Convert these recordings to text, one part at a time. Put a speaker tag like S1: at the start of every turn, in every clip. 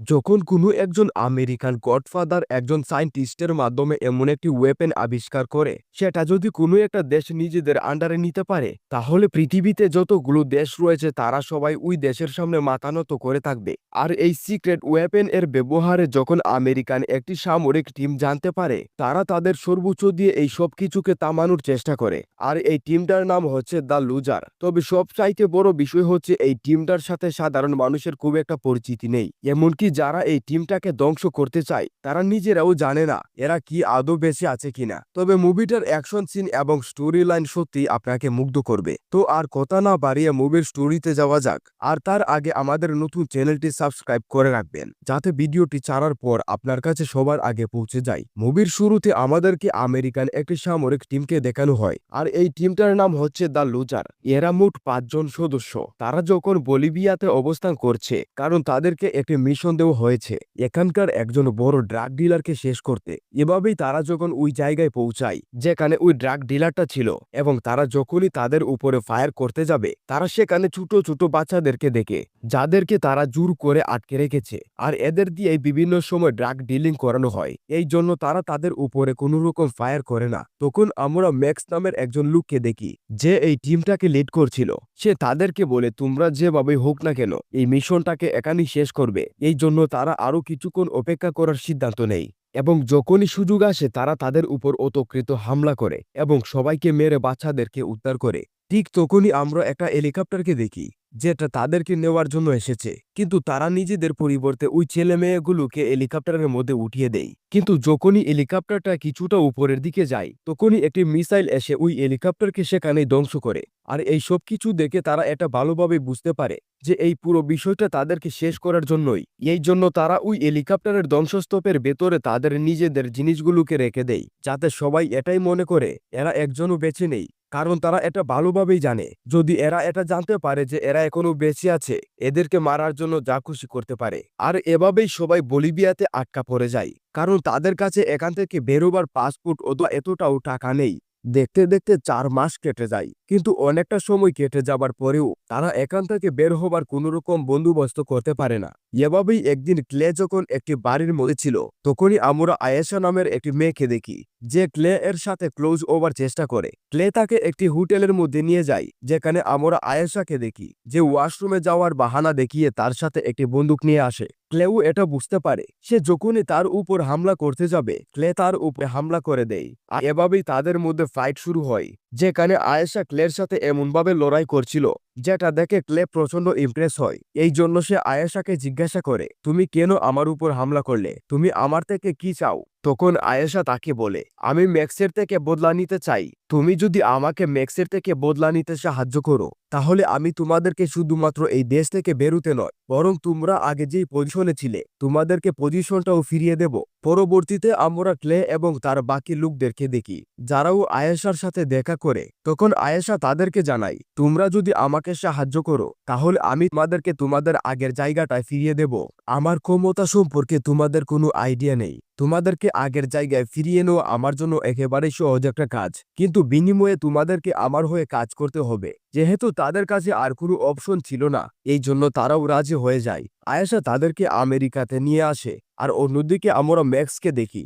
S1: যখন কোনো একজন আমেরিকান গডফাদার একজন সায়েন্টিস্টের মাধ্যমে এমন একটি ওয়েপেন আবিষ্কার করে, সেটা যদি কোনো একটা দেশ নিজেদের আন্ডারে নিতে পারে, তাহলে পৃথিবীতে যতগুলো দেশ রয়েছে তারা সবাই ওই দেশের সামনে মাথা নত করে থাকবে। আর এই সিক্রেট ওয়েপেন এর ব্যবহারে যখন আমেরিকান একটি সামরিক টিম জানতে পারে, তারা তাদের সর্বোচ্চ দিয়ে এই সব কিছুকে তামানোর চেষ্টা করে। আর এই টিমটার নাম হচ্ছে দ্য লুজার তবে সবচাইতে বড় বিষয় হচ্ছে এই টিমটার সাথে সাধারণ মানুষের খুব একটা পরিচিতি নেই। এমনকি যারা এই টিমটাকে ধ্বংস করতে চায়, তারা নিজেরাও জানে না এরা কি আদৌ বেঁচে আছে কিনা। তবে মুভিটার অ্যাকশন সিন এবং স্টোরি লাইন সত্যি আপনাকে মুগ্ধ করবে। তো আর কথা না বাড়িয়ে মুভির স্টোরিতে যাওয়া যাক, আর তার আগে আমাদের নতুন চ্যানেলটি সাবস্ক্রাইব করে রাখবেন, যাতে ভিডিওটি ছাড়ার পর আপনার কাছে সবার আগে পৌঁছে যায়। মুভির শুরুতে আমাদেরকে আমেরিকান একটি সামরিক টিমকে দেখানো হয়, আর এই টিমটার নাম হচ্ছে দ্য লুজার। এরা মোট পাঁচজন সদস্য। তারা যখন বলিভিয়াতে অবস্থান করছে, কারণ তাদেরকে একটি মিশন দেওয়া হয়েছে এখানকার একজন বড় ড্রাগ ডিলারকে শেষ করতে। এভাবেই তারা যখন ওই জায়গায় পৌঁছায়, যেখানে ওই ড্রাগ ডিলারটা ছিল এবং তারা যখনই তাদের উপরে ফায়ার করতে যাবে, তারা সেখানে ছোট ছোট বাচ্চাদেরকে দেখে, যাদেরকে তারা জোর করে আটকে রেখেছে। আর এদের দিয়ে বিভিন্ন সময় ড্রাগ ডিলিং করানো হয়। এই জন্য তারা তাদের উপরে কোনো রকম ফায়ার করে না। তখন আমরা ম্যাক্স নামের একজন লোককে দেখি, যে এই টিমটাকে লিড করছিল। সে তাদেরকে বলে, তোমরা যেভাবে হোক না কেন, এই মিশনটাকে এখানেই শেষ করবে। এই জন্য তারা আরও কিছুক্ষণ অপেক্ষা করার সিদ্ধান্ত নেয় এবং যখনই সুযোগ আসে তারা তাদের উপর অতকৃত হামলা করে এবং সবাইকে মেরে বাচ্চাদেরকে উদ্ধার করে। ঠিক তখনই আমরা একটা হেলিকপ্টারকে দেখি। যেটা তাদেরকে নেওয়ার জন্য এসেছে। কিন্তু তারা নিজেদের পরিবর্তে ওই ছেলে মেয়েগুলোকে হেলিকপ্টারের মধ্যে উঠিয়ে দেয়। কিন্তু যখনই হেলিকপ্টারটা কিছুটা উপরের দিকে যায়, তখনই একটি মিসাইল এসে ওই হেলিকপ্টারকে সেখানে ধ্বংস করে। আর এই সব কিছু দেখে তারা এটা ভালোভাবে বুঝতে পারে যে এই পুরো বিষয়টা তাদেরকে শেষ করার জন্যই। এই জন্য তারা ওই হেলিকপ্টারের ধ্বংসস্তূপের ভেতরে তাদের নিজেদের জিনিসগুলোকে রেখে দেয়, যাতে সবাই এটাই মনে করে, এরা একজনও বেঁচে নেই। কারণ তারা এটা ভালোভাবেই জানে। যদি এরা এটা জানতে পারে যে এরা এখনও বেঁচে আছে, এদেরকে মারার জন্য যা খুশি করতে পারে। আর এভাবেই সবাই বলিভিয়াতে আটকা পড়ে যায়। কারণ তাদের কাছে এখান থেকে বেরোবার পাসপোর্ট অথবা এতটাও টাকা নেই। দেখতে দেখতে চার মাস কেটে যায়। কিন্তু অনেকটা সময় কেটে যাবার পরেও তারা এখান থেকে বের হবার কোনোরকম বন্দোবস্ত করতে পারে না। এভাবেই একদিন ক্লে যখন একটি বাড়ির মধ্যে ছিল, তখনই আমরা আয়েশা নামের একটি মেয়েকে দেখি। যে ক্লে এর সাথে ক্লোজ ওভার চেষ্টা করে। ক্লে তাকে একটি হোটেলের মধ্যে নিয়ে যায়, যেখানে আমরা আয়েশাকে দেখি, যে ওয়াশরুমে যাওয়ার বাহানা দেখিয়ে তার সাথে একটি বন্দুক নিয়ে আসে। ক্লেও এটা বুঝতে পারে, সে যখনই তার উপর হামলা করতে যাবে, ক্লে তার উপরে হামলা করে দেয়। আর এভাবেই তাদের মধ্যে ফাইট শুরু হয়, যেখানে আয়েশা ক্লের সাথে এমনভাবে লড়াই করছিল, যেটা দেখে ক্লে প্রচণ্ড ইমপ্রেস হয়। এই জন্য সে আয়েশাকে জিজ্ঞাসা করে, তুমি কেন আমার উপর হামলা করলে? তুমি আমার থেকে কি চাও? তখন আয়েশা তাকে বলে, আমি ম্যাক্সের থেকে বদলা নিতে চাই। তুমি যদি আমাকে ম্যাক্সের থেকে বদলা নিতে সাহায্য করো। তাহলে আমি তোমাদেরকে শুধুমাত্র এই দেশ থেকে বেরুতে নয়, বরং তোমরা আগে যেই পজিশনে ছিলে, তোমাদেরকে পজিশনটাও ফিরিয়ে দেব। পরবর্তীতে আমরা ক্লে এবং তার বাকি লোকদেরকে দেখি, যারাও আয়েশার সাথে দেখা করে। তখন আয়েশা তাদেরকে জানাই তোমরা যদি আমাকে সাহায্য করো, তাহলে আমি তোমাদেরকে তোমাদের আগের জায়গাটায় ফিরিয়ে দেব। আমার ক্ষমতা সম্পর্কে তোমাদের কোনো আইডিয়া নেই। তোমাদেরকে আগের জায়গায় ফিরিয়ে নেওয়া আমার জন্য একেবারেই সহজ একটা কাজ। কিন্তু বিনিময়ে তোমাদেরকে আমার হয়ে কাজ করতে হবে। যেহেতু তাদের কাছে আর কোনো অপশন ছিল না, এই জন্য তারাও রাজি হয়ে যায়। আয়েশা তাদেরকে আমেরিকাতে নিয়ে আসে, আর অন্যদিকে আমরা ম্যাক্সকে দেখি।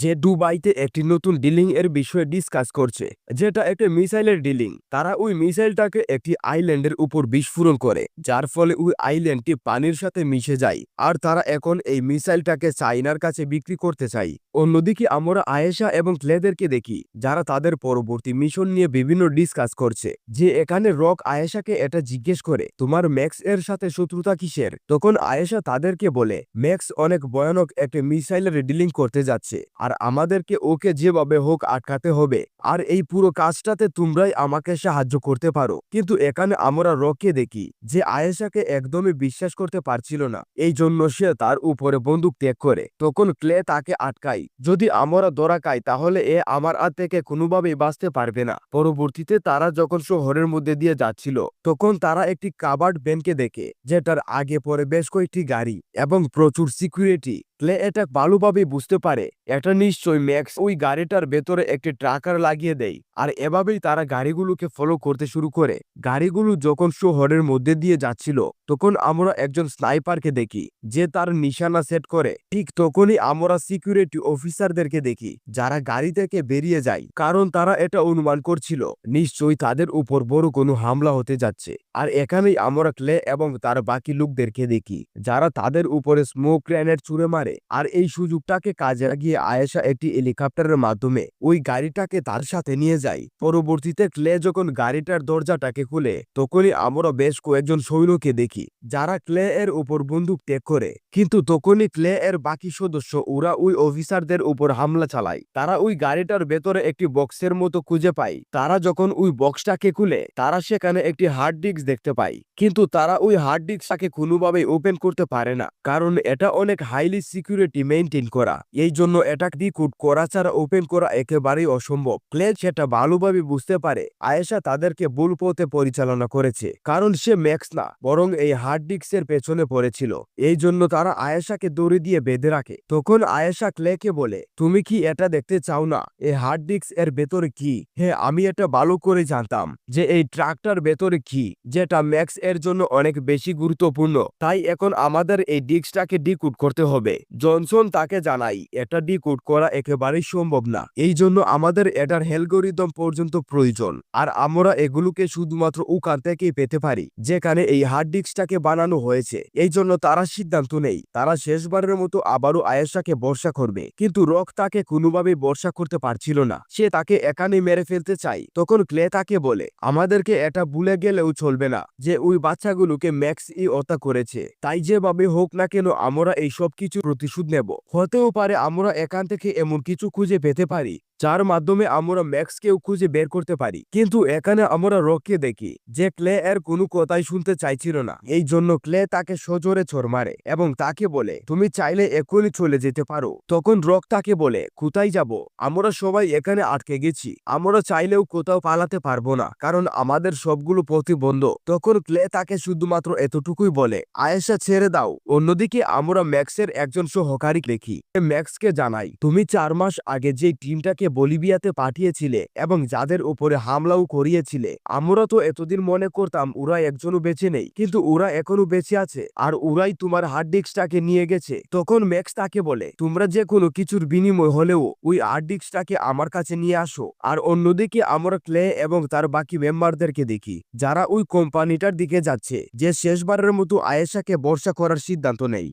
S1: যে দুবাইতে একটি নতুন ডিলিং এর বিষয়ে ডিসকাস করছে, যেটা একটা মিসাইলের ডিলিং। তারা ওই মিসাইলটাকে একটি আইল্যান্ডের উপর বিস্ফোরণ করে, যার ফলে ওই আইল্যান্ডটি পানির সাথে মিশে যায়, আর তারা এখন এই মিসাইলটাকে চাইনার কাছে বিক্রি করতে চাই। অন্যদিকে আমরা আয়েশা এবং ক্লেদেরকে দেখি, যারা তাদের পরবর্তী মিশন নিয়ে বিভিন্ন ডিসকাস করছে, যে এখানে রক আয়েশাকে এটা জিজ্ঞেস করে, তোমার ম্যাক্স এর সাথে শত্রুতা কিসের? তখন আয়েশা তাদেরকে বলে, ম্যাক্স অনেক ভয়ানক একটা মিসাইলের ডিলিং করতে যাচ্ছে আর আমাদেরকে ওকে যেভাবে হোক আটকাতে হবে। আর এই পুরো কাজটাতে তোমরাই আমাকে সাহায্য করতে পারো। কিন্তু এখানে আমরা রকে দেখি, যে আয়েশাকে একদমই বিশ্বাস করতে পারছিল না। এই জন্য সে তার উপরে বন্দুক ত্যাগ করে। তখন ক্লে তাকে আটকাই যদি আমরা দরা খাই, তাহলে এ আমার হাত থেকে কোনোভাবেই বাঁচতে পারবে না। পরবর্তীতে তারা যখন শহরের মধ্যে দিয়ে যাচ্ছিল, তখন তারা একটি কাবার্ড ব্যানকে দেখে, যেটার আগে পরে বেশ কয়েকটি গাড়ি এবং প্রচুর সিকিউরিটি। ক্লে এটা ভালোভাবে বুঝতে পারে। এটা নিশ্চয়ই ম্যাক্স ওই গাড়িটার ভেতরে একটি ট্রাকার লাগিয়ে দেয়। আর এভাবেই তারা গাড়িগুলোকে ফলো করতে শুরু করে। গাড়িগুলো যখন শহরের মধ্যে দিয়ে যাচ্ছিল, তখন আমরা একজন স্নাইপারকে দেখি, যে তার নিশানা সেট করে। ঠিক তখনই আমরা সিকিউরিটি অফিসারদেরকে দেখি, যারা গাড়ি থেকে বেরিয়ে যায়, কারণ তারা এটা অনুমান করছিল, নিশ্চয়ই তাদের উপর বড় কোনো হামলা হতে যাচ্ছে। আর এখানেই আমরা ক্লে এবং তার বাকি লোকদেরকে দেখি, যারা তাদের উপরে স্মোক গ্রেনেড ছুড়ে মারে। আর এই সুযোগটাকে কাজে লাগিয়ে আয়েশা একটি হেলিকপ্টারের মাধ্যমে ওই গাড়িটাকে তার সাথে নিয়ে যায়। পরবর্তীতে ক্লে যখন গাড়িটার দরজাটাকে খুলে, তখনই আমরা বেশ কয়েকজন সৈন্যকে দেখি, যারা ক্লে এর উপর বন্দুক ত্যাগ করে। কিন্তু তখনই ক্লে এর বাকি সদস্য, ওরা ওই অফিসারদের উপর হামলা চালায়। তারা ওই গাড়িটার ভেতরে একটি বক্সের মতো খুঁজে পায়। তারা যখন ওই বক্সটাকে খুলে, তারা সেখানে একটি হার্ড ডিস্ক দেখতে পায়। কিন্তু তারা ওই হার্ড ডিস্কটাকে কোনোভাবেই ওপেন করতে পারে না, কারণ এটা অনেক হাইলি সিকিউরিটি মেনটেন করা। এই জন্য এটা ডিকুট করা ছাড়া ওপেন করা একেবারেই অসম্ভব। ক্লে সেটা ভালোভাবে বুঝতে পারে। আয়েশা তাদেরকে ভুল পথে পরিচালনা করেছে, কারণ সে ম্যাক্স না, বরং এই হার্ড ডিস্কের পেছনে পড়েছিল। এই জন্য তারা আয়েশাকে দড়ি দিয়ে বেঁধে রাখে। তখন আয়েশা ক্লেকে বলে, তুমি কি এটা দেখতে চাও না? এই হার্ড ডিস্ক এর ভেতরে কি? হ্যাঁ আমি এটা ভালো করে জানতাম যে এই ট্রাকটার ভেতরে কি, যেটা ম্যাক্স এর জন্য অনেক বেশি গুরুত্বপূর্ণ। তাই এখন আমাদের এই ডিস্কটাকে ডিকুট করতে হবে। জনসন তাকে জানাই এটা ডিকুট করা একেবারেই সম্ভব না। এই জন্য আমাদের এটার হেলগোরিদম পর্যন্ত প্রয়োজন। আর আমরা এগুলোকে শুধুমাত্র উকান থেকেই পেতে পারি, যেখানে এই হার্ড ডিস্কটাকে বানানো হয়েছে। এই জন্য তারা সিদ্ধান্ত নেই, তারা শেষবারের মতো আবারও আয়েশাকে বর্ষা করবে। কিন্তু রক তাকে কোনোভাবে বর্ষা করতে পারছিল না। সে তাকে এখানে মেরে ফেলতে চাই তখন ক্লে তাকে বলে, আমাদেরকে এটা ভুলে গেলেও চলবে না যে ওই বাচ্চাগুলোকে ম্যাক্স ই হত্যা করেছে। তাই যেভাবে হোক না কেন আমরা এই সব কিছু প্রতিশোধ নেব। হতেও পারে আমরা এখান থেকে এমন কিছু খুঁজে পেতে পারি। যার মাধ্যমে আমরা ম্যাক্সকেও খুঁজে বের করতে পারি। কিন্তু এখানে আমরা রককে দেখি, যে ক্লে এর কোনো কথাই শুনতে চাইছিল না। এই জন্য ক্লে তাকে সজোরে ছড় মারে এবং তাকে বলে, তুমি চাইলে এখনই চলে যেতে পারো। তখন রক তাকে বলে, কোথায় যাব? আমরা সবাই এখানে আটকে গেছি। আমরা চাইলেও কোথাও পালাতে পারব না, কারণ আমাদের সবগুলো প্রতিবন্ধ তখন ক্লে তাকে শুধুমাত্র এতটুকুই বলে, আয়েশা, ছেড়ে দাও। অন্যদিকে আমরা ম্যাক্সের একজন সহকারী দেখি ম্যাক্সকে জানাই, তুমি চার মাস আগে যে টিমটাকে বলিভিয়াতে পাঠিয়েছিলে এবং যাদের উপরে হামলাও করিয়েছিলে। আমরা তো এতদিন মনে করতাম ওরা একজনও বেঁচে নেই, কিন্তু ওরা এখনও বেঁচে আছে আর ওরাই তোমার হার্ড ডিস্কটাকে নিয়ে গেছে। তখন ম্যাক্স তাকে বলে, তোমরা যে কোনো কিছুর বিনিময় হলেও ওই হার্ড ডিস্কটাকে আমার কাছে নিয়ে আসো আর অন্যদিকে আমরা ক্লে এবং তার বাকি মেম্বারদেরকে দেখি, যারা ওই কোম্পানিটার দিকে যাচ্ছে, যে শেষবারের মতো আয়েশাকে বর্ষা করার সিদ্ধান্ত নেই।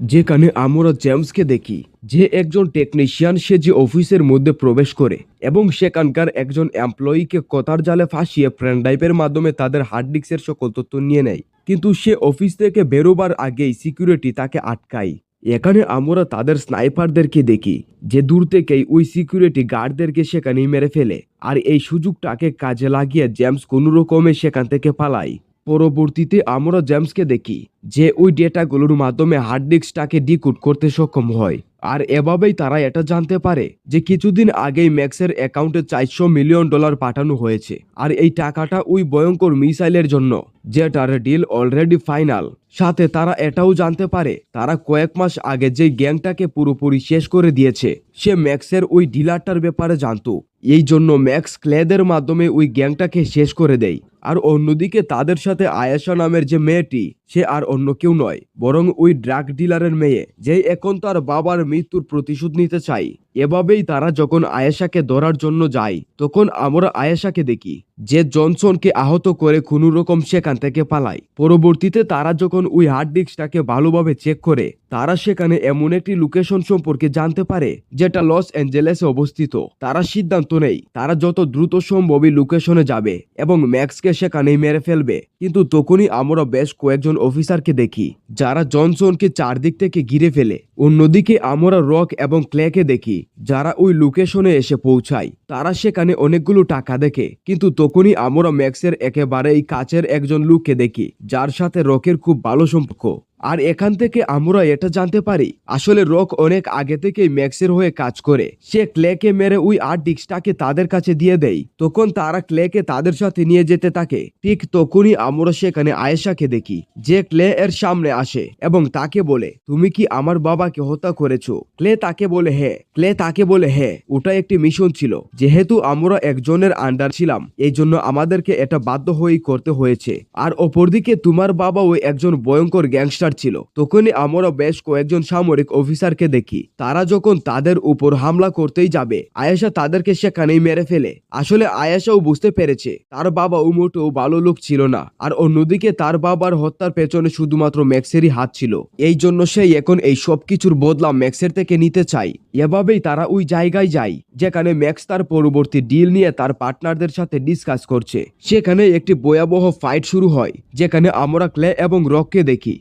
S1: যেখানে আমরা জেমসকে দেখি, যে একজন টেকনিশিয়ান সে যে অফিসের মধ্যে প্রবেশ করে এবং সেখানকার একজন এমপ্লয়িকে কথার জালে ফাঁসিয়ে ফ্রেন্ড ড্রাইভের মাধ্যমে তাদের হার্ড ডিস্কের সকল তথ্য নিয়ে নেয়। কিন্তু সে অফিস থেকে বেরোবার আগেই সিকিউরিটি তাকে আটকায়। এখানে আমরা তাদের স্নাইপারদেরকে দেখি, যে দূর থেকেই ওই সিকিউরিটি গার্ডদেরকে সেখানেই মেরে ফেলে। আর এই সুযোগটাকে কাজে লাগিয়ে জেমস কোনো রকমে সেখান থেকে পালায়। পরবর্তীতে আমরা জেমসকে দেখি, যে ওই ডেটাগুলোর মাধ্যমে হার্ড ডিস্কটাকে ডিকোড করতে সক্ষম হয়। আর এভাবেই তারা এটা জানতে পারে, যে কিছুদিন আগেই ম্যাক্সের অ্যাকাউন্টে চারশো মিলিয়ন ডলার পাঠানো হয়েছে। আর এই টাকাটা ওই ভয়ঙ্কর মিসাইলের জন্য, যেটার ডিল অলরেডি ফাইনাল সাথে তারা এটাও জানতে পারে, তারা কয়েক মাস আগে যে গ্যাংটাকে পুরোপুরি শেষ করে দিয়েছে, সে ম্যাক্সের ওই ডিলারটার ব্যাপারে জানতো। এই জন্য ম্যাক্স ক্লেদের মাধ্যমে ওই গ্যাংটাকে শেষ করে দেয়। আর অন্যদিকে তাদের সাথে আয়েশা নামের যে মেয়েটি, সে আর অন্য কেউ নয়, বরং ওই ড্রাগ ডিলারের মেয়ে যে এখন তার বাবার মৃত্যুর প্রতিশোধ নিতে চাই। এভাবেই তারা যখন আয়েশাকে ধরার জন্য যায়, তখন আমরা আয়েশাকে দেখি, যে জনসনকে আহত করে কোনো রকম সেখান থেকে পালায়। পরবর্তীতে তারা যখন ওই হার্ড ডিস্কটাকে ভালোভাবে চেক করে, তারা সেখানে এমন একটি লোকেশন সম্পর্কে জানতে পারে, যেটা লস অ্যাঞ্জেলেসে অবস্থিত। তারা সিদ্ধান্ত নেই তারা যত দ্রুত সম্ভবই লোকেশনে যাবে, এবং ম্যাক্সকে সেখানেই মেরে ফেলবে। কিন্তু তখনই আমরা বেশ কয়েকজন অফিসারকে দেখি, যারা জনসনকে চারদিক থেকে ঘিরে ফেলে। অন্যদিকে আমরা রক এবং ক্লেকে দেখি, যারা ওই লোকেশনে এসে পৌঁছায়। তারা সেখানে অনেকগুলো টাকা দেখে, কিন্তু তখনই আমরা ম্যাক্সের একেবারেই কাছের একজন লোককে দেখি, যার সাথে রকের খুব ভালো সম্পর্ক। আর এখান থেকে আমরা এটা জানতে পারি। আসলে রক অনেক আগে থেকেই ম্যাক্সের হয়ে কাজ করে। সে ক্লেকে মেরে ওই আর্ট ডিস্কটাকে তাদের কাছে দিয়ে দেয়। তখন তারা ক্লেকে তাদের সাথে নিয়ে যেতে থাকে। ঠিক তখনই আমরা সেখানে আয়েশাকে দেখি, যে ক্লে এর সামনে আসে এবং তাকে বলে, তুমি কি আমার বাবাকে হত্যা করেছ? ক্লে তাকে বলে হ্যাঁ। ক্লে তাকে বলে হ্যাঁ ওটা একটি মিশন ছিল। যেহেতু আমরা একজনের আন্ডার ছিলাম এই জন্য আমাদেরকে এটা বাধ্য হয়েই করতে হয়েছে। আর অপরদিকে তোমার বাবা ওই একজন ভয়ঙ্কর গ্যাংস্টার ছিল। তখনই আমরা বেশ কয়েকজন সামরিক অফিসারকে দেখি। তারা যখন তাদের উপর হামলা করতেই যাবে, আয়েশা তাদেরকে সেখানেই মেরে ফেলে। আসলে আয়েশাও বুঝতে পেরেছে, তার বাবা ও মোটেও ভালো লোক ছিল না। আর অন্যদিকে তার বাবার হত্যার পেছনে শুধুমাত্র ম্যাক্সেরই হাত ছিল। এই জন্য সেই এখন এই সব কিছুর বদলা ম্যাক্সের থেকে নিতে চাই। এভাবেই তারা ওই জায়গায় যায়, যেখানে ম্যাক্স তার পরবর্তী ডিল নিয়ে তার পার্টনারদের সাথে ডিসকাস করছে। সেখানে একটি ভয়াবহ ফাইট শুরু হয়, যেখানে আমরা ক্লে এবং রককে দেখি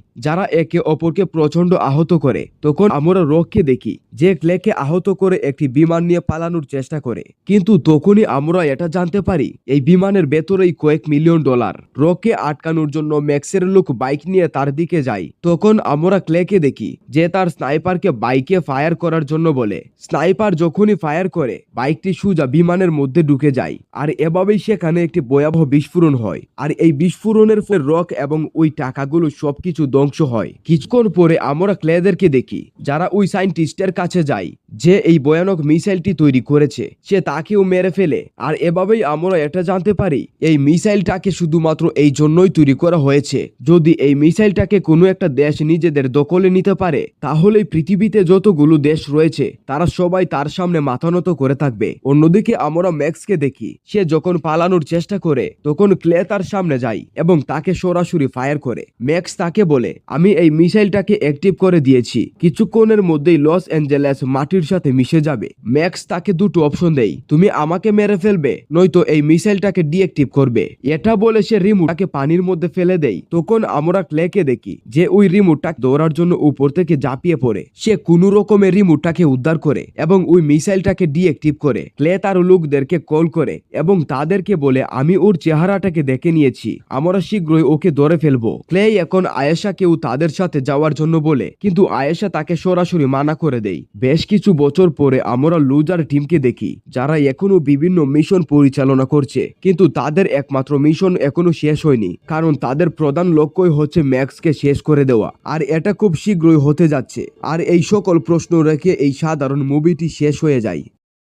S1: একে অপরকে প্রচণ্ড আহত করে। তখন আমরা রককে দেখি, যে ক্লেকে আহত করে একটি বিমান নিয়ে পালানোর চেষ্টা করে। কিন্তু তখনই আমরা এটা জানতে পারি, এই বিমানের ভেতরেই কয়েক মিলিয়ন ডলার। রককে আটকানোর জন্য ম্যাক্সের লোক বাইক নিয়ে তার দিকে যায়। তখন আমরা ক্লেকে দেখি, যে তার স্নাইপারকে বাইকে ফায়ার করার জন্য বলে। স্নাইপার যখনই ফায়ার করে, বাইকটি সুজা বিমানের মধ্যে ঢুকে যায়। আর এভাবেই সেখানে একটি ভয়াবহ বিস্ফোরণ হয়। আর এই বিস্ফোরণের ফলে রক এবং ওই টাকাগুলো সবকিছু ধ্বংস হয়। কিছুক্ষণ পরে আমরা ক্লেদেরকে দেখি, যারা ওই সাইন্টিস্টের কাছে যায়, যে এই ভয়ানক মিসাইলটি তৈরি করেছে। সে তাকেও মেরে ফেলে। আর এভাবেই আমরা এটা জানতে পারি, এই মিসাইলটাকে শুধুমাত্র এই জন্যই তৈরি করা হয়েছে। যদি এই মিসাইলটাকে কোনো একটা দেশ নিজেদের দখলে নিতে পারে তাহলে পৃথিবীতে যতগুলো দেশ রয়েছে, তারা সবাই তার সামনে মাথা নত করে থাকবে। অন্যদিকে আমরা ম্যাক্সকে দেখি, সে যখন পালানোর চেষ্টা করে, তখন ক্লে তার সামনে যায় এবং তাকে সরাসরি ফায়ার করে। ম্যাক্স তাকে বলে আমি এই মিসাইলটাকে অ্যাক্টিভ করে দিয়েছি। কিছুক্ষণের মধ্যেই লস অ্যাঞ্জেলেস মাটির সাথে মিশে যাবে। ম্যাক্স তাকে দুটো অপশন দেই। তুমি আমাকে মেরে ফেলবে, নয়তো এই মিসাইলটাকে ডিএক্টিভ করবে। এটা বলে সে রিমোটটাকে পানির মধ্যে ফেলে দেই। তখন আমরা ক্লেকে দেখি যে ওই রিমোটটা দৌড়ার জন্য উপর থেকে ঝাঁপিয়ে পড়ে। সে কোনো রকমের রিমোটটাকে উদ্ধার করে এবং ওই মিসাইলটাকে ডিএক্টিভ করে। ক্লে তার লোকদেরকে কল করে এবং তাদেরকে বলে, আমি ওর চেহারাটাকে দেখে নিয়েছি। আমরা শীঘ্রই ওকে ধরে ফেলব। ক্লে এখন আয়েশাকেও তাদের সাথে যাওয়ার জন্য বলে। কিন্তু আয়েশা তাকে সরাসরি মানা করে দেয়। বেশ কিছু বছর পরে আমরা লুজার টিমকে দেখি, যারা এখনও বিভিন্ন মিশন পরিচালনা করছে। কিন্তু তাদের একমাত্র মিশন এখনও শেষ হয়নি, কারণ তাদের প্রধান লক্ষ্যই হচ্ছে ম্যাক্সকে শেষ করে দেওয়া। আর এটা খুব শীঘ্রই হতে যাচ্ছে। আর এই সকল প্রশ্ন রেখে এই সাধারণ মুভিটি শেষ হয়ে যায়।